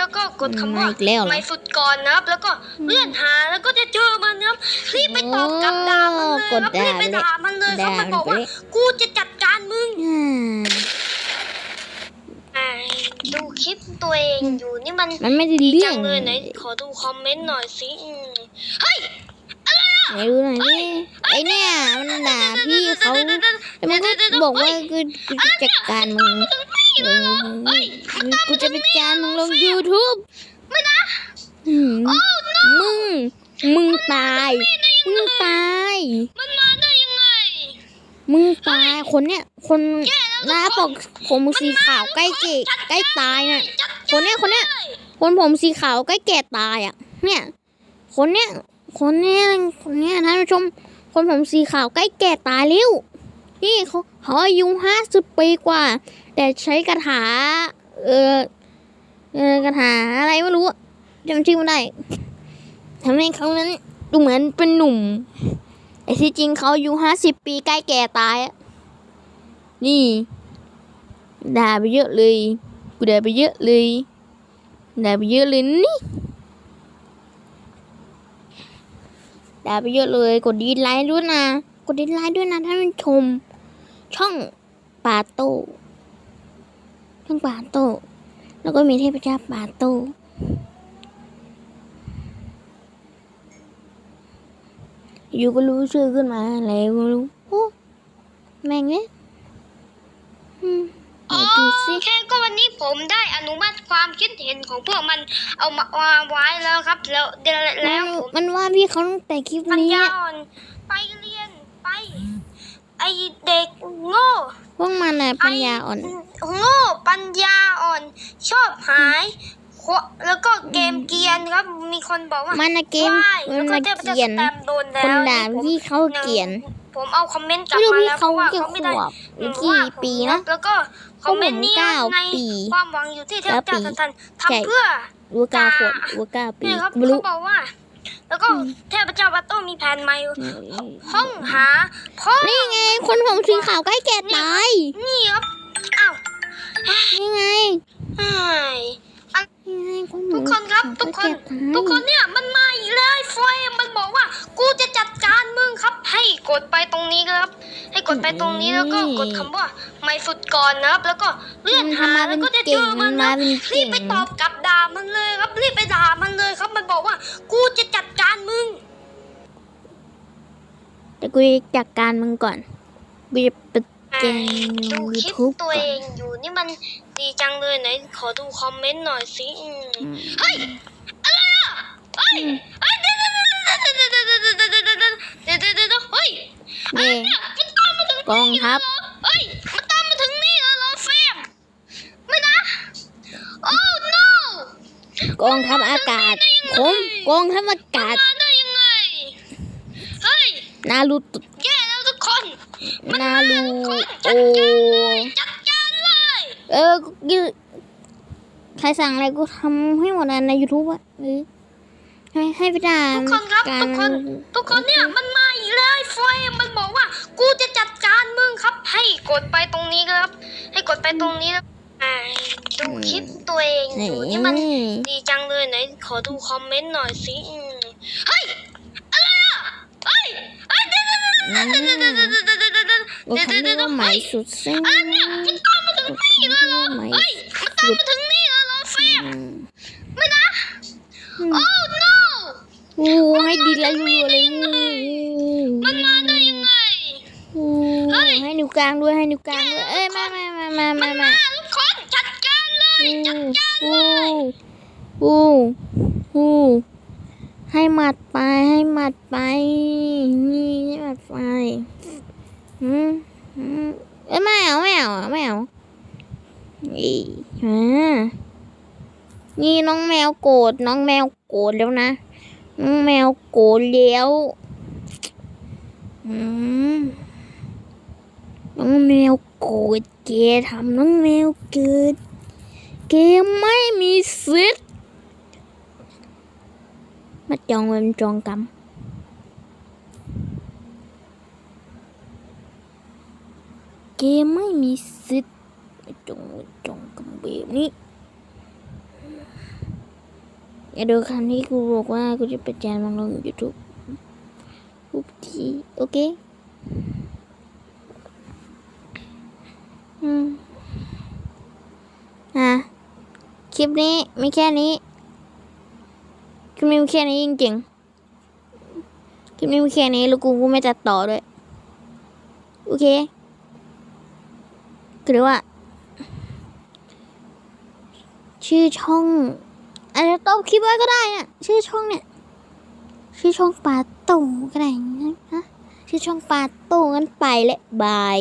แล้วก็กดคำมาว่าอีกแล้วเหรอไม่ฟุตก่อนนะครับ แล้วก็เลื่อนหาแล้วก็จะเจอมันนะครับรีบไปตอบกลับด่ามันเลยครับกดด่ารีบไปด่ามันเลยครับด่ามันบอกว่าไปเลยกูจะจัดการมึงอ่าอ่าดูคลิปตัวเองอยู่นี่มันมันไม่ได้ดีเรื่อจังงเลยไหนขอดูคอมเมนต์หน่อยสิอืมเฮ้ยไหนดูหน่อยดิไอเนี่ยมันด่าพี่เขาแล้วมันก็บอกว่ากูกูจะจัดการมึง เออกูจะไปจานมึงลง YouTube ไม่นะอืมมึง มึงตาย มึงตาย มันมาได้ยังไง มึงตาย คนเนี้ย คนหน้าปกผมสีขาวใกล้เจใกล้ตายน่ะ คนเนี้ย คนเนี้ย คนผมสีขาวใกล้แก่ตายอะ เนี่ย คนเนี้ย คนเนี้ย คนเนี้ยท่านผู้ชม คนผมสีขาวใกล้แก่ตายแล้ว นี่เขาเขาอายุห้าสิบปีกว่า แต่ใช้คาถา เออเออกระถาอะไรไม่รู้จำชื่อไม่ได้ทำให้เขานั้นดูเหมือนเป็นหนุ่มแต่ที่จริงเขาอายุห้าสิบปีใกล้แก่ตายอะนี่ด่าไปเยอะเลยกูด่าไปเยอะเลยด่าไปเยอะเลยนี่ด่าไปเยอะเลย กดดีไลค์ด้วยนะ กดดีไลค์ด้วยนะท่านผู้ชม ช่องปาโต้ช่องปาโต้แล้วก็มีเทพเจ้าปาโต้อยู่ก็รู้ชื่อขึ้นมาอะไรก็ไม่รู้โอ้แม่งเนี่ยอืมไหนอ๋อดูสิแค่ก็วันนี้ผมได้อนุมัติความคิดเห็นของพวกมันเอามาวางไว้แล้วครับ แล้วแล้วผมมันว่าพี่เขาตั้งแต่คลิปปัญนี้ญาอะอ่อนไปเรียน ไป ไอเด็กโง่พวกมันน่ะปัญญาอ่อน โง่ปัญญาอ่อน ชอบหายโคแล้วก็เกมเกรียนครับ มีคนบอกว่ามันน่ะเกมว้ายมันแล้วก็น่ะเทพเกลียนจะสแตมป์โดนแล้วคนด่าผมพี่เขาเกลียน ผมเอาคอมเมนต์กลับไม่รู้มาพี่แล้วเพเขาราะว่ากี่เขาขไม่ได้วบหรืออืกี่มว่าปีนะแล้วก็คอมเมนต์นี้เก้าในปีความหวังอยู่ที่เทพเก้าเจ้าปีทันทันใช่ทำเพื่อวัวกาขวบวัวกาปีนี่ครับไม่รู้เขาบอกว่า แล้วก็เทพเจ้าบัตโต้มีแผนใหม่ห้องหาพ่อนี่ไง คนผมสีขาวใกล้แก่ตายนี่ครับอ้าวนี่ไงเฮ้ยนี่ไงคนผมทุกคนครับทุกคน ทุกคนเนี่ยมันมาอีกแล้วไอ้ไฟมันบอกว่า กูจะจัดการมึงครับ ให้กดไป ดไปตรงนี้แล้วก็กดคำว่าไม่ฟุตก่อนนะครับ แล้วก็เลื่อนหาแล้วก็จะเจอมันนะเป็นรีเก่บงไปตอบกลับด่ามันเลยครับรีบไปด่ามันเลยครับมันบอกว่า กูจะจัดการมึงแต่กูจะจัดการมึงก่อน กูจะไปแกงดูคลิปยูทูบตัวก่อเอนงอยู่นี่มันดีจังเลยไหนขอดูคอมเมนต์หน่อยสิอืมอืมเฮ้ย อะไรอะเฮ้ย กองทัพเฮ้ยมันตามมาถึงนี่แล้วเหรอเฟรมไม่นะโอ้ no กองทัพอากาศผมกองทัพอากาศมาได้ยังไงเฮ้ยนารูโตแย่แล้วทุกคนนารูโอจัดการเลยเออกูใครสั่งอะไรกูทำให้หมดนะใน YouTube อะเออให้ให้ไปด่าทุกคนครับกาทุกคน ทุกคนเนี่ยมันมาอีกแล้วไอ้ไฟมันบอกว่า กูจะจัดการมึงครับ ให้กดไปตรงนี้ครับ ให้กดไปตรงนี้แล้วอ่าดูคลิปตัวเองอยู่นี่มันดีจังเลยไหนขอดูคอมเมนต์หน่อยสิอืมเฮ้ยอะไรอะเฮ้ยเฮ้ยเดี๋ยวเดี๋ยวเดี๋ยวเดี๋ยวเดี๋ยวเดี๋ยวเดี๋ยวเดี๋ยวเดี๋ยวเดี๋ยวเดี๋ยวว่าเขาเรียกว่าไหมสุดเส้นอะไรเนี่ยมันตามมาถึงนี่แล้วเหรอไหมเฮ้ยมันตามมาถึงนี่แล้วเหรอเฟรมอืมไม่นะโอ้ no โอ้ให้ดีแล้วรัวเลยโอ้มันมาได้ยังไง โอ้ให้นิ้ว กลางด้วยให้นิ้วกลางด้วยเอ้ยมามามามามามามาทุกคนจัดการเลยจัดการโอ้โอ้โอ้ให้หมัดไปให้หมัดไปนี่ให้หมัดไปอืมอืมเอ้ยไม่เอาไม่เอาอะไม่เอาอีฮะนี่น้องแมวโกรธน้องแมวโกรธแล้วนะน้องแมวโกรธแล้วอืม น้องแมวโกรธแกทำน้องแมวเกิด เกไม่มีสิทธิ์มาจองเวรจองกรรมเกไม่มีสิทธิ์มาจองเวรจองกรรมแบบนี้อย่าดูคำที่กูบอกว่ากูจะไปแจนมันลงยูทูบทุกทีโอเค อืม อะ ค ลิปนี้มีแค่นี้คลิปนี้มีแค่นี้จริงๆคลิปนี้มีแค่นี้แล้วกูก็ไม่ตัดต่อด้วยโอเคหรือว่า ชื่อช่องอาจจะต้มคลิปไว้ก็ได้นะชื่อช่องเนี่ย ชื่อช่องปาโต้ก็ได้นะชื่อช่องปาโต้งั้นไปและบาย